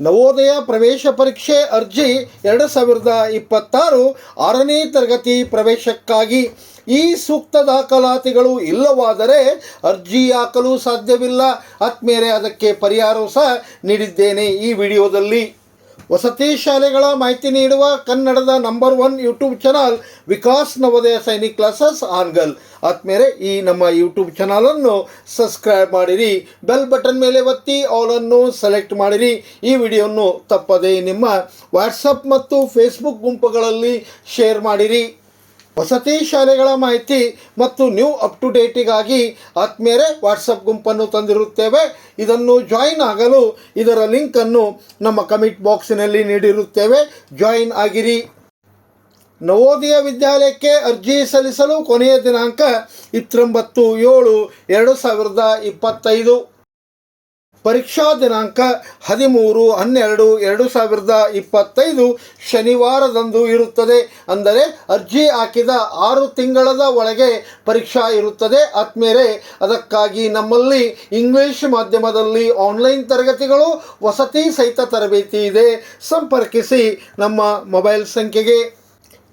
ನವೋದಯ ಪ್ರವೇಶ ಪರೀಕ್ಷೆ ಅರ್ಜಿ ಎರಡು ಸಾವಿರದ ಇಪ್ಪತ್ತಾರು ಆರನೇ ತರಗತಿ ಪ್ರವೇಶಕ್ಕಾಗಿ ಈ ಸೂಕ್ತ ದಾಖಲಾತಿಗಳು ಇಲ್ಲವಾದರೆ ಅರ್ಜಿ ಹಾಕಲು ಸಾಧ್ಯವಿಲ್ಲ. ಆತ್ಮೇಲೆ ಅದಕ್ಕೆ ಪರಿಹಾರವೂ ಸಹ ನೀಡಿದ್ದೇನೆ ಈ ವಿಡಿಯೋದಲ್ಲಿ. ವಸತಿ ಶಾಲೆಗಳ ಮಾಹಿತಿ ನೀಡುವ ಕನ್ನಡದ number one YouTube channel Vikas Navodaya Sainik classes Hangal. ಆದ್ಮೇಲೆ ಈ ನಮ್ಮ ಯೂಟ್ಯೂಬ್ ಚಾನಲನ್ನು ಸಬ್ಸ್ಕ್ರೈಬ್ ಮಾಡಿರಿ. ಬೆಲ್ ಬಟನ್ ಮೇಲೆ ಒತ್ತಿ ಆಲನ್ನು ಸೆಲೆಕ್ಟ್ ಮಾಡಿರಿ. ಈ ವಿಡಿಯೋವನ್ನು ತಪ್ಪದೇ ನಿಮ್ಮ ವಾಟ್ಸಪ್ ಮತ್ತು ಫೇಸ್ಬುಕ್ ಗುಂಪುಗಳಲ್ಲಿ ಶೇರ್ ಮಾಡಿರಿ. ವಸತಿ ಶಾಲೆಗಳ ಮಾಹಿತಿ ಮತ್ತು ನ್ಯೂ ಅಪ್ ಟು ಡೇಟಿಗಾಗಿ ಆತ್ಮೇರೆ ವಾಟ್ಸಪ್ ಗುಂಪನ್ನು ತಂದಿರುತ್ತೇವೆ. ಇದನ್ನು ಜಾಯಿನ್ ಆಗಲು ಇದರ ಲಿಂಕನ್ನು ನಮ್ಮ ಕಮೆಂಟ್ ಬಾಕ್ಸಿನಲ್ಲಿ ನೀಡಿರುತ್ತೇವೆ. ಜಾಯಿನ್ ಆಗಿರಿ. ನವೋದಯ ವಿದ್ಯಾಲಯಕ್ಕೆ ಅರ್ಜಿ ಸಲ್ಲಿಸಲು ಕೊನೆಯ ದಿನಾಂಕ ಇತ್ತೊಂಬತ್ತು ಏಳು ಎರಡು ಸಾವಿರದ ಇಪ್ಪತ್ತೈದು. ಪರೀಕ್ಷಾ ದಿನಾಂಕ ಹದಿಮೂರು, ಹನ್ನೆರಡು, ಎರಡು ಸಾವಿರದ ಇಪ್ಪತ್ತೈದು ಶನಿವಾರದಂದು ಇರುತ್ತದೆ. ಅಂದರೆ ಅರ್ಜಿ ಹಾಕಿದ ಆರು ತಿಂಗಳದ ಒಳಗೆ ಪರೀಕ್ಷಾ ಇರುತ್ತದೆ. ಆದ್ಮೇಲೆ ಅದಕ್ಕಾಗಿ ನಮ್ಮಲ್ಲಿ ಇಂಗ್ಲಿಷ್ ಮಾಧ್ಯಮದಲ್ಲಿ ಆನ್ಲೈನ್ ತರಗತಿಗಳು ವಸತಿ ಸಹಿತ ತರಬೇತಿ ಇದೆ. ಸಂಪರ್ಕಿಸಿ ನಮ್ಮ ಮೊಬೈಲ್ ಸಂಖ್ಯೆಗೆ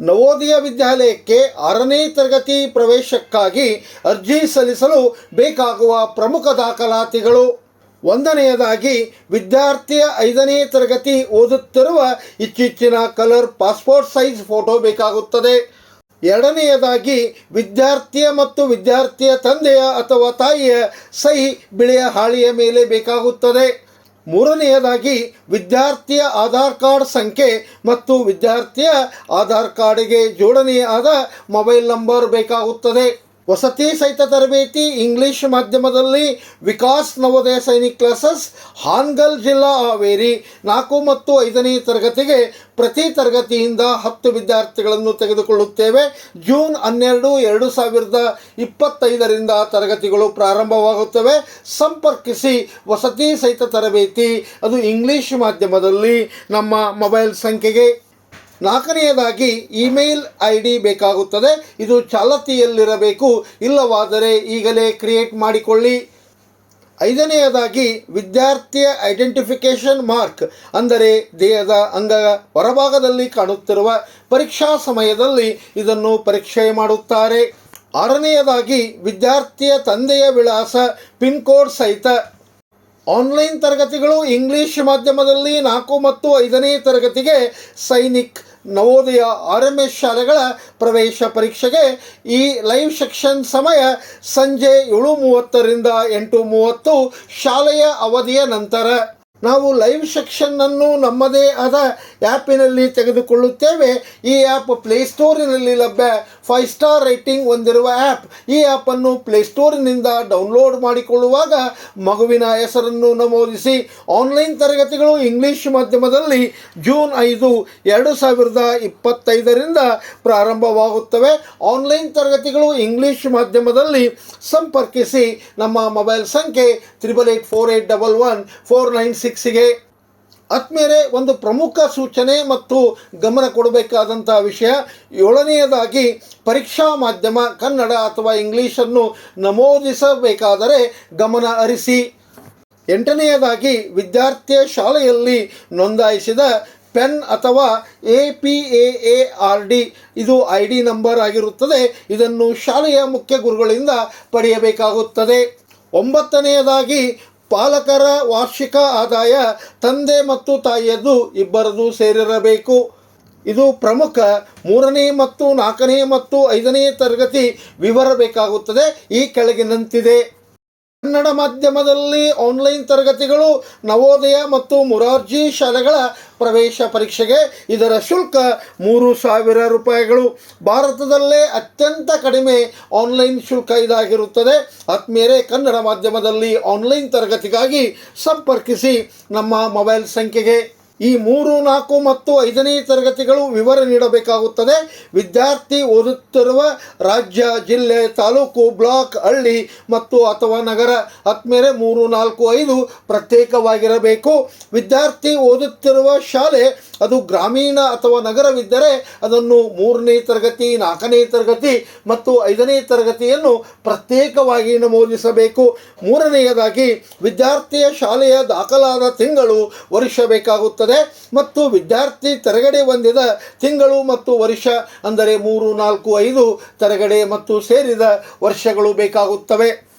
ನವೋದಯ ವಿದ್ಯಾಲಯಕ್ಕೆ ಆರನೇ ತರಗತಿ ಪ್ರವೇಶಕ್ಕಾಗಿ ಅರ್ಜಿ ಸಲ್ಲಿಸಲು ಬೇಕಾಗುವ ಪ್ರಮುಖ ದಾಖಲಾತಿಗಳು ಒಂದನೆಯದಾಗಿ ವಿದ್ಯಾರ್ಥಿಯ ಐದನೇ ತರಗತಿ ಓದುತ್ತಿರುವ ಇತ್ತೀಚಿನ ಕಲರ್ ಪಾಸ್ಪೋರ್ಟ್ ಸೈಜ್ ಫೋಟೋ ಬೇಕಾಗುತ್ತದೆ. ಎರಡನೆಯದಾಗಿ ವಿದ್ಯಾರ್ಥಿಯ ಮತ್ತು ವಿದ್ಯಾರ್ಥಿಯ ತಂದೆಯ ಅಥವಾ ತಾಯಿಯ ಸಹಿ ಬಿಳಿಯ ಹಾಳೆಯ ಮೇಲೆ ಬೇಕಾಗುತ್ತದೆ. ಮೂರನೆಯದಾಗಿ ವಿದ್ಯಾರ್ಥಿಯ ಆಧಾರ್ ಕಾರ್ಡ್ ಸಂಖ್ಯೆ ಮತ್ತು ವಿದ್ಯಾರ್ಥಿಯ ಆಧಾರ್ ಕಾರ್ಡಿಗೆ ಜೋಡಣೆಯಾದ ಮೊಬೈಲ್ ನಂಬರ್ ಬೇಕಾಗುತ್ತದೆ. ವಸತಿ ಸಹಿತ ತರಬೇತಿ ಇಂಗ್ಲಿಷ್ ಮಾಧ್ಯಮದಲ್ಲಿ ವಿಕಾಸ್ ನವೋದಯ ಸೈನಿಕ್ ಕ್ಲಾಸಸ್, ಹಾನ್ಗಲ್ ಜಿಲ್ಲಾ ಹಾವೇರಿ. ನಾಲ್ಕು ಮತ್ತು ಐದನೇ ತರಗತಿಗೆ ಪ್ರತಿ ತರಗತಿಯಿಂದ ಹತ್ತು ವಿದ್ಯಾರ್ಥಿಗಳನ್ನು ತೆಗೆದುಕೊಳ್ಳುತ್ತೇವೆ. ಜೂನ್ ಹನ್ನೆರಡು, ಎರಡು ಸಾವಿರದ ಇಪ್ಪತ್ತೈದರಿಂದ ತರಗತಿಗಳು ಪ್ರಾರಂಭವಾಗುತ್ತವೆ. ಸಂಪರ್ಕಿಸಿ ವಸತಿ ಸಹಿತ ತರಬೇತಿ. ಅದು ಇಂಗ್ಲಿಷ್ ಮಾಧ್ಯಮದಲ್ಲಿ ನಮ್ಮ ಮೊಬೈಲ್ ಸಂಖ್ಯೆಗೆ ನಾಲ್ಕನೆಯದಾಗಿ ಇಮೇಲ್ ಐ ಡಿ ಬೇಕಾಗುತ್ತದೆ. ಇದು ಚಾಲತಿಯಲ್ಲಿರಬೇಕು. ಇಲ್ಲವಾದರೆ ಈಗಲೇ ಕ್ರಿಯೇಟ್ ಮಾಡಿಕೊಳ್ಳಿ. ಐದನೆಯದಾಗಿ ವಿದ್ಯಾರ್ಥಿಯ ಐಡೆಂಟಿಫಿಕೇಷನ್ ಮಾರ್ಕ್, ಅಂದರೆ ದೇಹದ ಅಂಗ ಹೊರಭಾಗದಲ್ಲಿ ಕಾಣುತ್ತಿರುವ ಪರೀಕ್ಷಾ ಸಮಯದಲ್ಲಿ ಇದನ್ನು ಪರೀಕ್ಷೆ ಮಾಡುತ್ತಾರೆ. ಆರನೆಯದಾಗಿ ವಿದ್ಯಾರ್ಥಿಯ ತಂದೆಯ ವಿಳಾಸ ಪಿನ್ ಕೋಡ್ ಸಹಿತ ಆನ್ಲೈನ್ ತರಗತಿಗಳು ಇಂಗ್ಲಿಷ್ ಮಾಧ್ಯಮದಲ್ಲಿ ನಾಲ್ಕು ಮತ್ತು ಐದನೇ ತರಗತಿಗೆ Sainik Navodaya R M S ಶಾಲೆಗಳ ಪ್ರವೇಶ ಪರೀಕ್ಷೆಗೆ ಈ ಲೈವ್ ಸೆಕ್ಷನ್ ಸಮಯ ಸಂಜೆ ಏಳು ಮೂವತ್ತರಿಂದ ಎಂಟು ಮೂವತ್ತು ಶಾಲೆಯ ಅವಧಿಯ ನಂತರ. ನಾವು ಲೈವ್ ಸೆಕ್ಷನ್ನನ್ನು ನಮ್ಮದೇ ಆದ ಆ್ಯಪಿನಲ್ಲಿ ತೆಗೆದುಕೊಳ್ಳುತ್ತೇವೆ. ಈ ಆ್ಯಪ್ ಪ್ಲೇಸ್ಟೋರಿನಲ್ಲಿ ಲಭ್ಯ ಫೈವ್ ಸ್ಟಾರ್ ರೇಟಿಂಗ್ ಹೊಂದಿರುವ ಆ್ಯಪ್ ಈ ಆ್ಯಪನ್ನು ಪ್ಲೇಸ್ಟೋರಿನಿಂದ ಡೌನ್ಲೋಡ್ ಮಾಡಿಕೊಳ್ಳುವಾಗ ಮಗುವಿನ ಹೆಸರನ್ನು ನಮೂದಿಸಿ. ಆನ್ಲೈನ್ ತರಗತಿಗಳು ಇಂಗ್ಲಿಷ್ ಮಾಧ್ಯಮದಲ್ಲಿ ಜೂನ್ ಐದು, ಎರಡು ಸಾವಿರದ ಇಪ್ಪತ್ತೈದರಿಂದ ಪ್ರಾರಂಭವಾಗುತ್ತವೆ. ಆನ್ಲೈನ್ ತರಗತಿಗಳು ಇಂಗ್ಲಿಷ್ ಮಾಧ್ಯಮದಲ್ಲಿ ಸಂಪರ್ಕಿಸಿ. ನಮ್ಮ ಮೊಬೈಲ್ ಸಂಖ್ಯೆ triple eight four eight double one four nine ಸಿಕ್ಸಿಗೆ ಆದ್ಮೇಲೆ ಒಂದು ಪ್ರಮುಖ ಸೂಚನೆ ಮತ್ತು ಗಮನ ಕೊಡಬೇಕಾದಂಥ ವಿಷಯ ಏಳನೆಯದಾಗಿ ಪರೀಕ್ಷಾ ಮಾಧ್ಯಮ ಕನ್ನಡ ಅಥವಾ ಇಂಗ್ಲೀಷನ್ನು ನಮೂದಿಸಬೇಕಾದರೆ ಗಮನ ಹರಿಸಿ. ಎಂಟನೆಯದಾಗಿ ವಿದ್ಯಾರ್ಥಿಯ ಶಾಲೆಯಲ್ಲಿ ನೋಂದಾಯಿಸಿದ ಪೆನ್ ಅಥವಾ A P A A R D ಇದು ಐ ಡಿ ನಂಬರ್ ಆಗಿರುತ್ತದೆ. ಇದನ್ನು ಶಾಲೆಯ ಮುಖ್ಯ ಗುರುಗಳಿಂದ ಪಡೆಯಬೇಕಾಗುತ್ತದೆ. ಒಂಬತ್ತನೆಯದಾಗಿ ಪಾಲಕರ ವಾರ್ಷಿಕ ಆದಾಯ ತಂದೆ ಮತ್ತು ತಾಯಿಯದು ಇಬ್ಬರದು ಸೇರಿರಬೇಕು. ಇದು ಪ್ರಮುಖ ಮೂರನೇ ಮತ್ತು ನಾಲ್ಕನೇ ಮತ್ತು ಐದನೇ ತರಗತಿ ವಿವರ ಬೇಕಾಗುತ್ತದೆ. ಈ ಕೆಳಗಿನಂತಿದೆ. ಕನ್ನಡ ಮಾಧ್ಯಮದಲ್ಲಿ ಆನ್ಲೈನ್ ತರಗತಿಗಳು, ನವೋದಯ ಮತ್ತು ಮುರಾರ್ಜಿ ಶಾಲೆಗಳ ಪ್ರವೇಶ ಪರೀಕ್ಷೆಗೆ ಇದರ ಶುಲ್ಕ ಮೂರು ಸಾವಿರ ರೂಪಾಯಿಗಳು. ಭಾರತದಲ್ಲೇ ಅತ್ಯಂತ ಕಡಿಮೆ ಆನ್ಲೈನ್ ಶುಲ್ಕ ಇದಾಗಿರುತ್ತದೆ. ಆತ್ಮೀಯರೇ ಕನ್ನಡ ಮಾಧ್ಯಮದಲ್ಲಿ ಆನ್ಲೈನ್ ತರಗತಿಗಾಗಿ ಸಂಪರ್ಕಿಸಿ ನಮ್ಮ ಮೊಬೈಲ್ ಸಂಖ್ಯೆಗೆ. ಈ ಮೂರು, ನಾಲ್ಕು ಮತ್ತು ಐದನೇ ತರಗತಿಗಳು ವಿವರ ನೀಡಬೇಕಾಗುತ್ತದೆ. ವಿದ್ಯಾರ್ಥಿ ಓದುತ್ತಿರುವ ರಾಜ್ಯ, ಜಿಲ್ಲೆ, ತಾಲೂಕು, ಬ್ಲಾಕ್, ಹಳ್ಳಿ ಮತ್ತು ಅಥವಾ ನಗರ ಹತ್ತಮೇಲೆ ಮೂರು, ನಾಲ್ಕು, ಐದು ಪ್ರತ್ಯೇಕವಾಗಿರಬೇಕು. ವಿದ್ಯಾರ್ಥಿ ಓದುತ್ತಿರುವ ಶಾಲೆ ಅದು ಗ್ರಾಮೀಣ ಅಥವಾ ನಗರವಿದ್ದರೆ ಅದನ್ನು ಮೂರನೇ ತರಗತಿ, ನಾಲ್ಕನೇ ತರಗತಿ ಮತ್ತು ಐದನೇ ತರಗತಿಯನ್ನು ಪ್ರತ್ಯೇಕವಾಗಿ ನಮೂದಿಸಬೇಕು. ಮೂರನೆಯದಾಗಿ ವಿದ್ಯಾರ್ಥಿಯ ಶಾಲೆಯ ದಾಖಲಾದ ತಿಂಗಳು ವರ್ಷ ಮತ್ತು ವಿದ್ಯಾರ್ಥಿ ತರಗಡೆ ಹೊಂದಿದ ತಿಂಗಳು ಮತ್ತು ವರ್ಷ, ಅಂದರೆ ಮೂರು, ನಾಲ್ಕು, ಐದು ತರಗಡೆ ಮತ್ತು ಸೇರಿದ ವರ್ಷಗಳು ಬೇಕಾಗುತ್ತವೆ.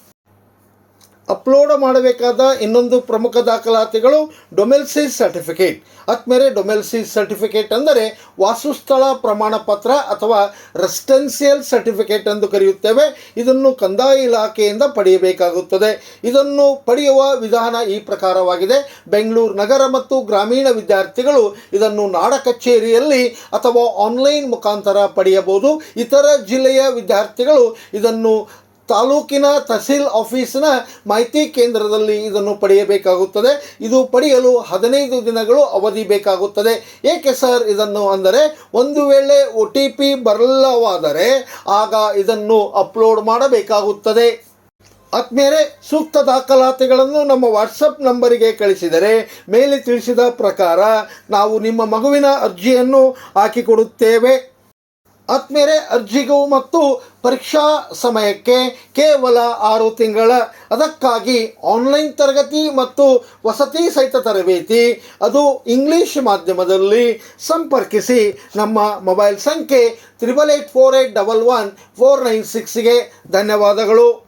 ಅಪ್ಲೋಡ್ ಮಾಡಬೇಕಾದ ಇನ್ನೊಂದು ಪ್ರಮುಖ ದಾಖಲಾತಿಗಳು ಡೊಮೆಲ್ಸಿಸ್ ಸರ್ಟಿಫಿಕೇಟ್. ಆದ್ಮೇಲೆ ಡೊಮೆಲ್ಸಿಸ್ ಸರ್ಟಿಫಿಕೇಟ್ ಅಂದರೆ ವಾಸಸ್ಥಳ ಪ್ರಮಾಣ ಪತ್ರ ಅಥವಾ ರೆಸಿಡೆನ್ಸಿಯಲ್ ಸರ್ಟಿಫಿಕೇಟ್ ಎಂದು ಕರೆಯುತ್ತೇವೆ. ಇದನ್ನು ಕಂದಾಯ ಇಲಾಖೆಯಿಂದ ಪಡೆಯಬೇಕಾಗುತ್ತದೆ. ಇದನ್ನು ಪಡೆಯುವ ವಿಧಾನ ಈ ಪ್ರಕಾರವಾಗಿದೆ. ಬೆಂಗಳೂರು ನಗರ ಮತ್ತು ಗ್ರಾಮೀಣ ವಿದ್ಯಾರ್ಥಿಗಳು ಇದನ್ನು ನಾಡ ಕಚೇರಿಯಲ್ಲಿ ಅಥವಾ ಆನ್ಲೈನ್ ಮುಖಾಂತರ ಪಡೆಯಬಹುದು. ಇತರ ಜಿಲ್ಲೆಯ ವಿದ್ಯಾರ್ಥಿಗಳು ಇದನ್ನು ತಾಲೂಕಿನ ತಹಸೀಲ್ ಆಫೀಸ್ನ ಮಾಹಿತಿ ಕೇಂದ್ರದಲ್ಲಿ ಇದನ್ನು ಪಡೆಯಬೇಕಾಗುತ್ತದೆ. ಇದು ಪಡೆಯಲು ಹದಿನೈದು ದಿನಗಳು ಅವಧಿ ಬೇಕಾಗುತ್ತದೆ. ಏಕೆ ಸರ್ ಇದನ್ನು ಅಂದರೆ ಒಂದು ವೇಳೆ ಒ ಟಿ ಪಿ ಬರಲ್ಲವಾದರೆ ಆಗ ಇದನ್ನು ಅಪ್ಲೋಡ್ ಮಾಡಬೇಕಾಗುತ್ತದೆ. ಆದ್ಮೇಲೆ ಸೂಕ್ತ ದಾಖಲಾತಿಗಳನ್ನು ನಮ್ಮ ವಾಟ್ಸಪ್ ನಂಬರಿಗೆ ಕಳಿಸಿದರೆ ಮೇಲೆ ತಿಳಿಸಿದ ಪ್ರಕಾರ ನಾವು ನಿಮ್ಮ ಮಗುವಿನ ಅರ್ಜಿಯನ್ನು ಹಾಕಿಕೊಡುತ್ತೇವೆ. ಆದ್ಮೇಲೆ ಅರ್ಜಿಗೂ ಮತ್ತು ಪರೀಕ್ಷಾ ಸಮಯಕ್ಕೆ ಕೇವಲ ಆರು ತಿಂಗಳ. ಅದಕ್ಕಾಗಿ ಆನ್ಲೈನ್ ತರಗತಿ ಮತ್ತು ವಸತಿ ಸಹಿತ ತರಬೇತಿ, ಅದು ಇಂಗ್ಲಿಷ್ ಮಾಧ್ಯಮದಲ್ಲಿ ಸಂಪರ್ಕಿಸಿ ನಮ್ಮ ಮೊಬೈಲ್ ಸಂಖ್ಯೆ triple eight four eight double one four nine ಸಿಕ್ಸ್ಗೆ ಧನ್ಯವಾದಗಳು.